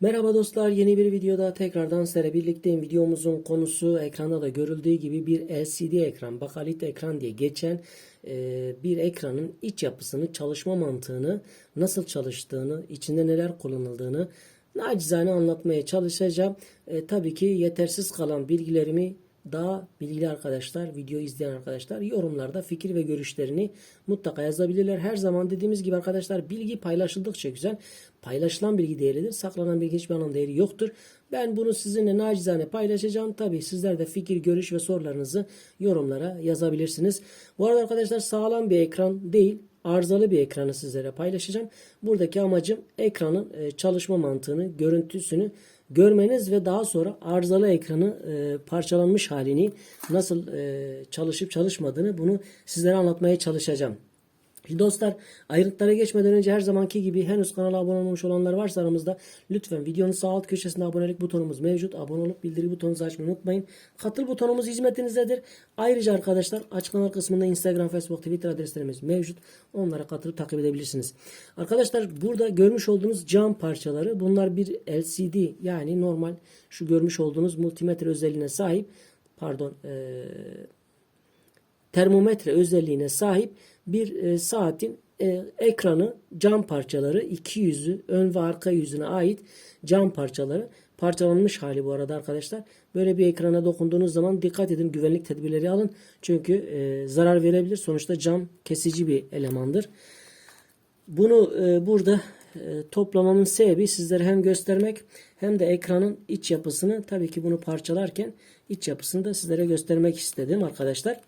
Merhaba dostlar yeni bir videoda tekrardan sizlerle birlikteyim. Videomuzun konusu ekranda da görüldüğü gibi bir LCD ekran, bakalit ekran diye geçen e, bir ekranın iç yapısını, çalışma mantığını, nasıl çalıştığını, içinde neler kullanıldığını nacizane anlatmaya çalışacağım. E, tabii ki yetersiz kalan bilgilerimi daha bilgili arkadaşlar, video izleyen arkadaşlar yorumlarda fikir ve görüşlerini mutlaka yazabilirler. Her zaman dediğimiz gibi arkadaşlar bilgi paylaşıldıkça güzel. Paylaşılan bilgi değerlidir. Saklanan bilgi hiçbir anlam değeri yoktur. Ben bunu sizinle nacizane paylaşacağım. Tabi sizler de fikir, görüş ve sorularınızı yorumlara yazabilirsiniz. Bu arada arkadaşlar sağlam bir ekran değil arızalı bir ekranı sizlere paylaşacağım. Buradaki amacım ekranın e, çalışma mantığını, görüntüsünü görmeniz ve daha sonra arızalı ekranı e, parçalanmış halini nasıl e, çalışıp çalışmadığını bunu sizlere anlatmaya çalışacağım. Şimdi dostlar ayrıntılara geçmeden önce her zamanki gibi henüz kanala abone olmamış olanlar varsa aramızda lütfen videonun sağ alt köşesinde abonelik butonumuz mevcut. Abone olup bildiri butonunuzu açmayı unutmayın. Katıl butonumuz hizmetinizdedir. Ayrıca arkadaşlar açıklama kısmında Instagram, Facebook, Twitter adreslerimiz mevcut. Onlara katılıp takip edebilirsiniz. Arkadaşlar burada görmüş olduğunuz cam parçaları bunlar bir LCD yani normal şu görmüş olduğunuz multimetre özelliğine sahip pardon eee termometre özelliğine sahip bir e, saatin e, ekranı cam parçaları iki yüzü ön ve arka yüzüne ait cam parçaları parçalanmış hali bu arada arkadaşlar. Böyle bir ekrana dokunduğunuz zaman dikkat edin güvenlik tedbirleri alın. Çünkü e, zarar verebilir. Sonuçta cam kesici bir elemandır. Bunu e, burada e, toplamamın sebebi sizlere hem göstermek hem de ekranın iç yapısını tabii ki bunu parçalarken iç yapısını da sizlere göstermek istedim arkadaşlar.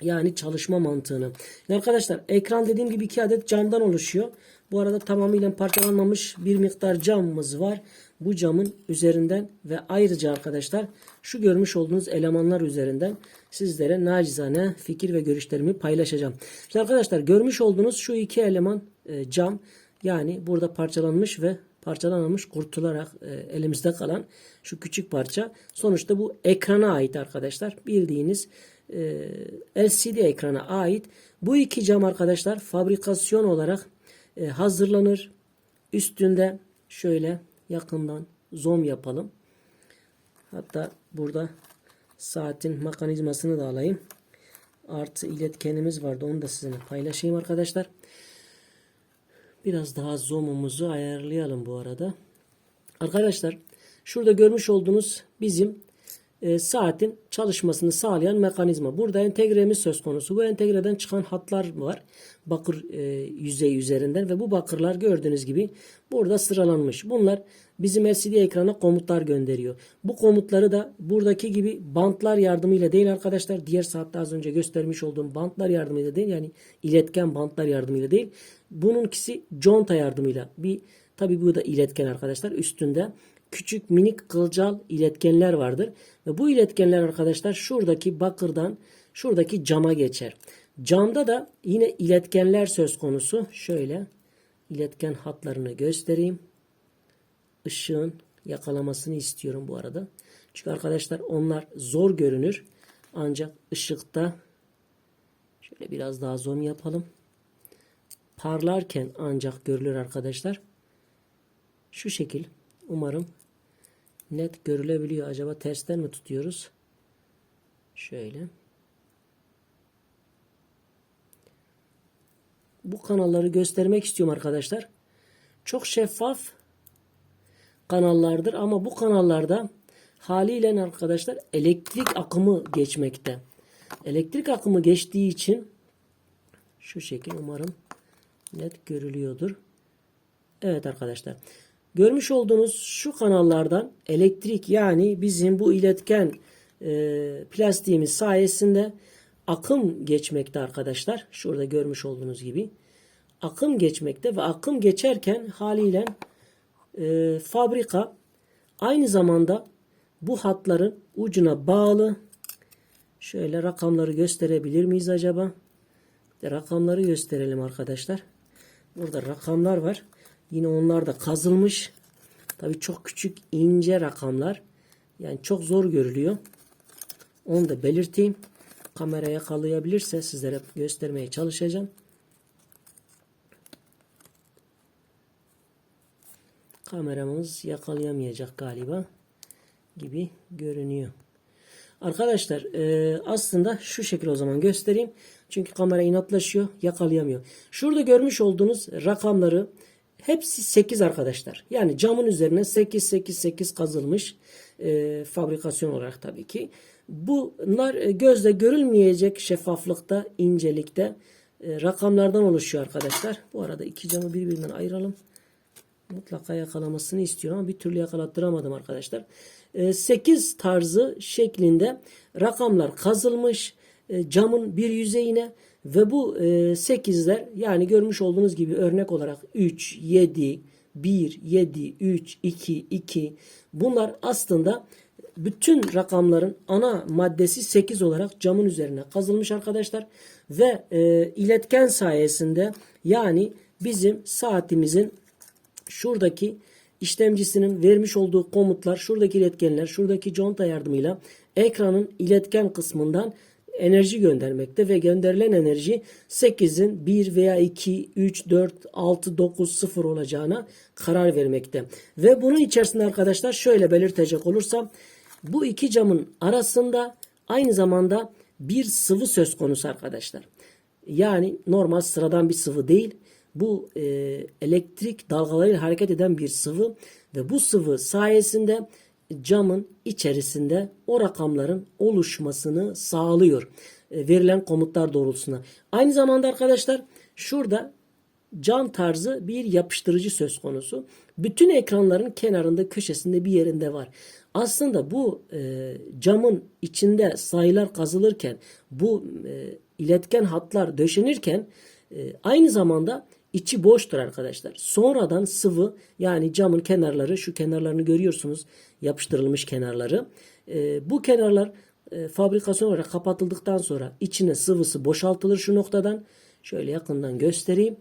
Yani çalışma mantığını. Arkadaşlar ekran dediğim gibi iki adet camdan oluşuyor. Bu arada tamamıyla parçalanmamış bir miktar camımız var. Bu camın üzerinden ve ayrıca arkadaşlar şu görmüş olduğunuz elemanlar üzerinden sizlere nacizane fikir ve görüşlerimi paylaşacağım. İşte arkadaşlar görmüş olduğunuz şu iki eleman e, cam yani burada parçalanmış ve parçalanmamış kurtularak e, elimizde kalan şu küçük parça sonuçta bu ekrana ait arkadaşlar. Bildiğiniz LCD ekrana ait. Bu iki cam arkadaşlar fabrikasyon olarak hazırlanır. Üstünde şöyle yakından zoom yapalım. Hatta burada saatin mekanizmasını da alayım. Artı iletkenimiz vardı. Onu da sizinle paylaşayım arkadaşlar. Biraz daha zoom'umuzu ayarlayalım bu arada. Arkadaşlar şurada görmüş olduğunuz bizim e, saatin çalışmasını sağlayan mekanizma. Burada entegremiz söz konusu. Bu entegreden çıkan hatlar var. Bakır e, yüzeyi üzerinden ve bu bakırlar gördüğünüz gibi burada sıralanmış. Bunlar bizim LCD ekrana komutlar gönderiyor. Bu komutları da buradaki gibi bantlar yardımıyla değil arkadaşlar. Diğer saatte az önce göstermiş olduğum bantlar yardımıyla değil. Yani iletken bantlar yardımıyla değil. Bununkisi conta yardımıyla. Bir tabi bu da iletken arkadaşlar. Üstünde küçük minik kılcal iletkenler vardır. Ve bu iletkenler arkadaşlar şuradaki bakırdan şuradaki cama geçer. Camda da yine iletkenler söz konusu. Şöyle iletken hatlarını göstereyim. Işığın yakalamasını istiyorum bu arada. Çünkü arkadaşlar onlar zor görünür. Ancak ışıkta şöyle biraz daha zoom yapalım. Parlarken ancak görülür arkadaşlar. Şu şekil umarım net görülebiliyor. Acaba tersten mi tutuyoruz? Şöyle. Bu kanalları göstermek istiyorum arkadaşlar. Çok şeffaf kanallardır ama bu kanallarda haliyle arkadaşlar elektrik akımı geçmekte. Elektrik akımı geçtiği için şu şekil umarım net görülüyordur. Evet arkadaşlar. Görmüş olduğunuz şu kanallardan elektrik yani bizim bu iletken e, plastiğimiz sayesinde akım geçmekte arkadaşlar. Şurada görmüş olduğunuz gibi. Akım geçmekte ve akım geçerken haliyle e, fabrika aynı zamanda bu hatların ucuna bağlı. Şöyle rakamları gösterebilir miyiz acaba? De rakamları gösterelim arkadaşlar. Burada rakamlar var. Yine onlar da kazılmış. Tabi çok küçük ince rakamlar. Yani çok zor görülüyor. Onu da belirteyim. Kameraya yakalayabilirse sizlere göstermeye çalışacağım. kameramız yakalayamayacak galiba gibi görünüyor. Arkadaşlar e, aslında şu şekil o zaman göstereyim. Çünkü kamera inatlaşıyor yakalayamıyor. Şurada görmüş olduğunuz rakamları hepsi 8 arkadaşlar. Yani camın üzerine 8 8 8 kazılmış e, fabrikasyon olarak tabii ki. Bunlar e, gözle görülmeyecek şeffaflıkta, incelikte e, rakamlardan oluşuyor arkadaşlar. Bu arada iki camı birbirinden ayıralım. Mutlaka yakalamasını istiyorum ama bir türlü yakalattıramadım arkadaşlar. 8 tarzı şeklinde rakamlar kazılmış e, camın bir yüzeyine ve bu 8'ler yani görmüş olduğunuz gibi örnek olarak 3, 7, 1, 7, 3, 2, 2 bunlar aslında bütün rakamların ana maddesi 8 olarak camın üzerine kazılmış arkadaşlar. Ve e, iletken sayesinde yani bizim saatimizin şuradaki işlemcisinin vermiş olduğu komutlar, şuradaki iletkenler, şuradaki conta yardımıyla ekranın iletken kısmından enerji göndermekte ve gönderilen enerji 8'in 1 veya 2, 3, 4, 6, 9, 0 olacağına karar vermekte. Ve bunun içerisinde arkadaşlar şöyle belirtecek olursam bu iki camın arasında aynı zamanda bir sıvı söz konusu arkadaşlar. Yani normal sıradan bir sıvı değil. Bu e, elektrik dalgalarıyla hareket eden bir sıvı ve bu sıvı sayesinde camın içerisinde o rakamların oluşmasını sağlıyor. E, verilen komutlar doğrultusunda. Aynı zamanda arkadaşlar şurada cam tarzı bir yapıştırıcı söz konusu. Bütün ekranların kenarında köşesinde bir yerinde var. Aslında bu e, camın içinde sayılar kazılırken bu e, iletken hatlar döşenirken e, aynı zamanda içi boştur arkadaşlar. Sonradan sıvı yani camın kenarları şu kenarlarını görüyorsunuz yapıştırılmış kenarları. E, bu kenarlar e, fabrikasyon olarak kapatıldıktan sonra içine sıvısı boşaltılır şu noktadan. Şöyle yakından göstereyim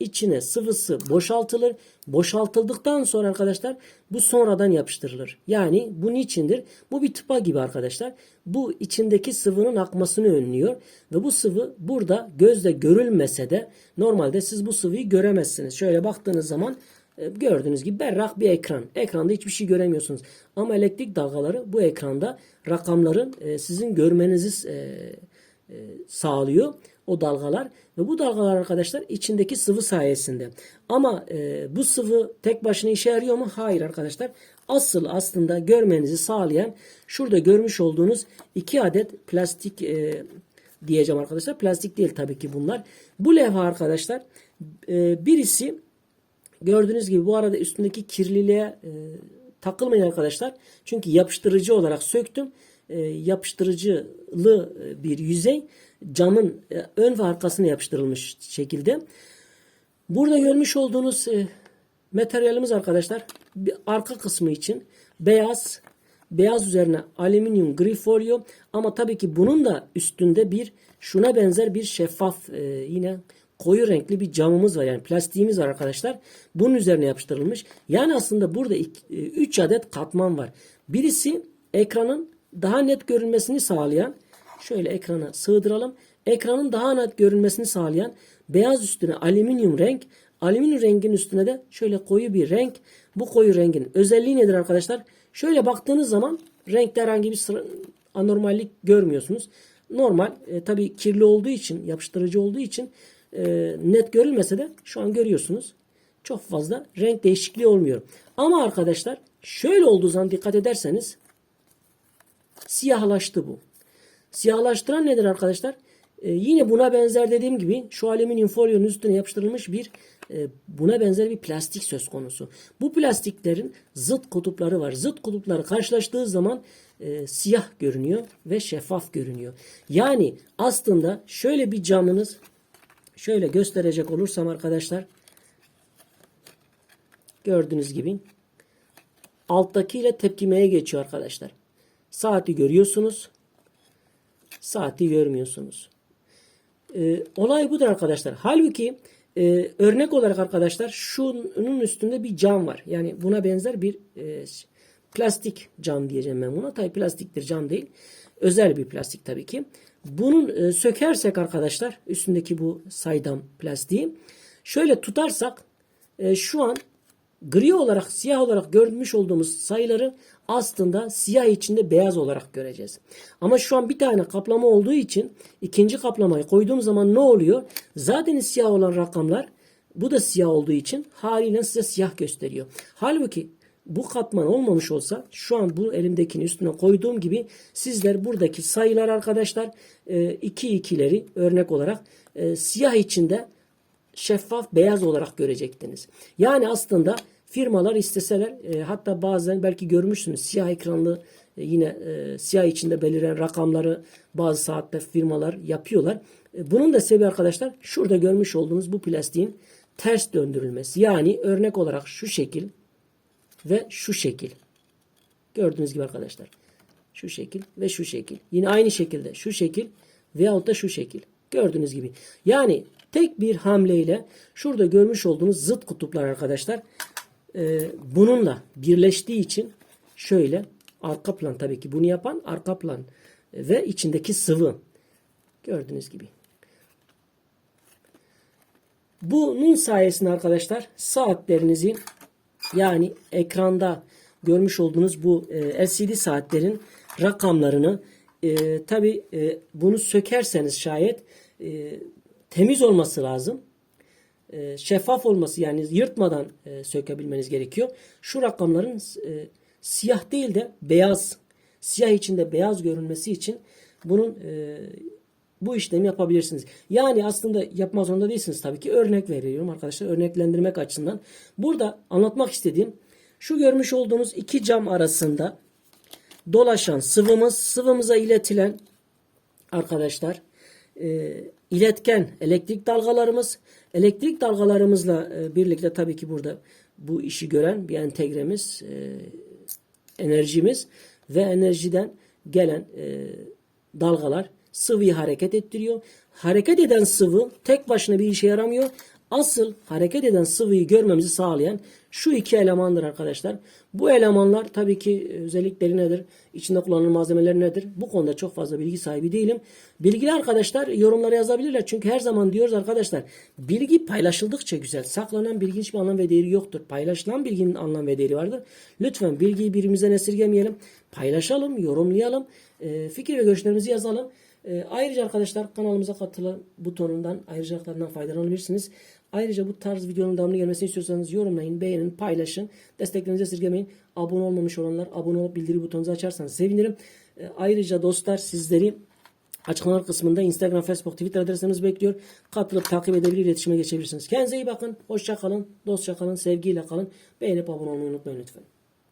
içine sıvısı boşaltılır. Boşaltıldıktan sonra arkadaşlar bu sonradan yapıştırılır. Yani bu niçindir? Bu bir tıpa gibi arkadaşlar. Bu içindeki sıvının akmasını önlüyor. Ve bu sıvı burada gözle görülmese de normalde siz bu sıvıyı göremezsiniz. Şöyle baktığınız zaman gördüğünüz gibi berrak bir ekran. Ekranda hiçbir şey göremiyorsunuz. Ama elektrik dalgaları bu ekranda rakamların e, sizin görmenizi e, sağlıyor o dalgalar ve bu dalgalar arkadaşlar içindeki sıvı sayesinde. Ama e, bu sıvı tek başına işe yarıyor mu? Hayır arkadaşlar. Asıl aslında görmenizi sağlayan şurada görmüş olduğunuz iki adet plastik e, diyeceğim arkadaşlar. Plastik değil tabii ki bunlar. Bu levha arkadaşlar e, birisi gördüğünüz gibi bu arada üstündeki kirliliğe e, takılmayın arkadaşlar. Çünkü yapıştırıcı olarak söktüm. E, yapıştırıcılı bir yüzey camın e, ön ve arkasına yapıştırılmış şekilde. Burada görmüş olduğunuz e, materyalimiz arkadaşlar bir arka kısmı için beyaz beyaz üzerine alüminyum gri folyo ama tabii ki bunun da üstünde bir şuna benzer bir şeffaf e, yine koyu renkli bir camımız var yani plastiğimiz var arkadaşlar. Bunun üzerine yapıştırılmış. Yani aslında burada 3 adet katman var. Birisi ekranın daha net görünmesini sağlayan şöyle ekrana sığdıralım. Ekranın daha net görünmesini sağlayan beyaz üstüne alüminyum renk, alüminyum rengin üstüne de şöyle koyu bir renk. Bu koyu rengin özelliği nedir arkadaşlar? Şöyle baktığınız zaman renkte herhangi bir sıra, anormallik görmüyorsunuz. Normal e, tabii kirli olduğu için, yapıştırıcı olduğu için e, net görülmese de şu an görüyorsunuz. Çok fazla renk değişikliği olmuyor. Ama arkadaşlar şöyle olduğu zaman dikkat ederseniz siyahlaştı bu. Siyahlaştıran nedir arkadaşlar? Ee, yine buna benzer dediğim gibi şu alüminyum folyonun üstüne yapıştırılmış bir e, buna benzer bir plastik söz konusu. Bu plastiklerin zıt kutupları var. Zıt kutupları karşılaştığı zaman e, siyah görünüyor ve şeffaf görünüyor. Yani aslında şöyle bir camınız şöyle gösterecek olursam arkadaşlar gördüğünüz gibi alttakiyle tepkimeye geçiyor arkadaşlar. Saati görüyorsunuz saati görmüyorsunuz. Ee, olay budur arkadaşlar. Halbuki e, örnek olarak arkadaşlar şunun üstünde bir cam var. Yani buna benzer bir e, plastik cam diyeceğim ben buna. Tabi plastiktir cam değil. Özel bir plastik tabii ki. Bunun e, sökersek arkadaşlar üstündeki bu saydam plastiği şöyle tutarsak e, şu an gri olarak, siyah olarak görmüş olduğumuz sayıları aslında siyah içinde beyaz olarak göreceğiz. Ama şu an bir tane kaplama olduğu için ikinci kaplamayı koyduğum zaman ne oluyor? Zaten siyah olan rakamlar bu da siyah olduğu için haliyle size siyah gösteriyor. Halbuki bu katman olmamış olsa şu an bu elimdekini üstüne koyduğum gibi sizler buradaki sayılar arkadaşlar 2 ikileri örnek olarak e, siyah içinde şeffaf beyaz olarak görecektiniz. Yani aslında firmalar isteseler e, hatta bazen belki görmüşsünüz siyah ekranlı e, yine e, siyah içinde beliren rakamları bazı saatte firmalar yapıyorlar. E, bunun da sebebi arkadaşlar şurada görmüş olduğunuz bu plastiğin ters döndürülmesi. Yani örnek olarak şu şekil ve şu şekil. Gördüğünüz gibi arkadaşlar. Şu şekil ve şu şekil. Yine aynı şekilde şu şekil veyahut da şu şekil. Gördüğünüz gibi. Yani tek bir hamleyle şurada görmüş olduğunuz zıt kutuplar arkadaşlar e, bununla birleştiği için şöyle arka plan tabii ki bunu yapan arka plan ve içindeki sıvı. Gördüğünüz gibi. Bunun sayesinde arkadaşlar saatlerinizi yani ekranda görmüş olduğunuz bu e, LCD saatlerin rakamlarını e, tabi e, bunu sökerseniz şayet e, temiz olması lazım. E, şeffaf olması yani yırtmadan e, sökebilmeniz gerekiyor. Şu rakamların e, siyah değil de beyaz, siyah içinde beyaz görünmesi için bunun e, bu işlemi yapabilirsiniz. Yani aslında yapmak zorunda değilsiniz tabii ki. Örnek veriyorum arkadaşlar. Örneklendirmek açısından. Burada anlatmak istediğim şu görmüş olduğunuz iki cam arasında dolaşan sıvımız, sıvımıza iletilen arkadaşlar e, iletken elektrik dalgalarımız, elektrik dalgalarımızla e, birlikte tabii ki burada bu işi gören bir entegremiz, e, enerjimiz ve enerjiden gelen e, dalgalar sıvıyı hareket ettiriyor. Hareket eden sıvı tek başına bir işe yaramıyor. Asıl hareket eden sıvıyı görmemizi sağlayan şu iki elemandır arkadaşlar. Bu elemanlar tabii ki özellikleri nedir? İçinde kullanılan malzemeler nedir? Bu konuda çok fazla bilgi sahibi değilim. Bilgili arkadaşlar yorumlara yazabilirler. Çünkü her zaman diyoruz arkadaşlar bilgi paylaşıldıkça güzel. Saklanan bilginin hiçbir anlam ve değeri yoktur. Paylaşılan bilginin anlam ve değeri vardır. Lütfen bilgiyi birimizden esirgemeyelim. Paylaşalım, yorumlayalım. E, fikir ve görüşlerimizi yazalım. E, ayrıca arkadaşlar kanalımıza katılın butonundan ayrıcalıklarından faydalanabilirsiniz. Ayrıca bu tarz videonun devamlı gelmesini istiyorsanız yorumlayın, beğenin, paylaşın. Desteklerinizi esirgemeyin. Abone olmamış olanlar abone olup bildiri butonunuzu açarsanız sevinirim. E, ayrıca dostlar sizleri Açıklamalar kısmında Instagram, Facebook, Twitter adresleriniz bekliyor. Katılıp takip edebilir, iletişime geçebilirsiniz. Kendinize iyi bakın. Hoşça kalın. Dostça kalın. Sevgiyle kalın. Beğenip abone olmayı unutmayın lütfen.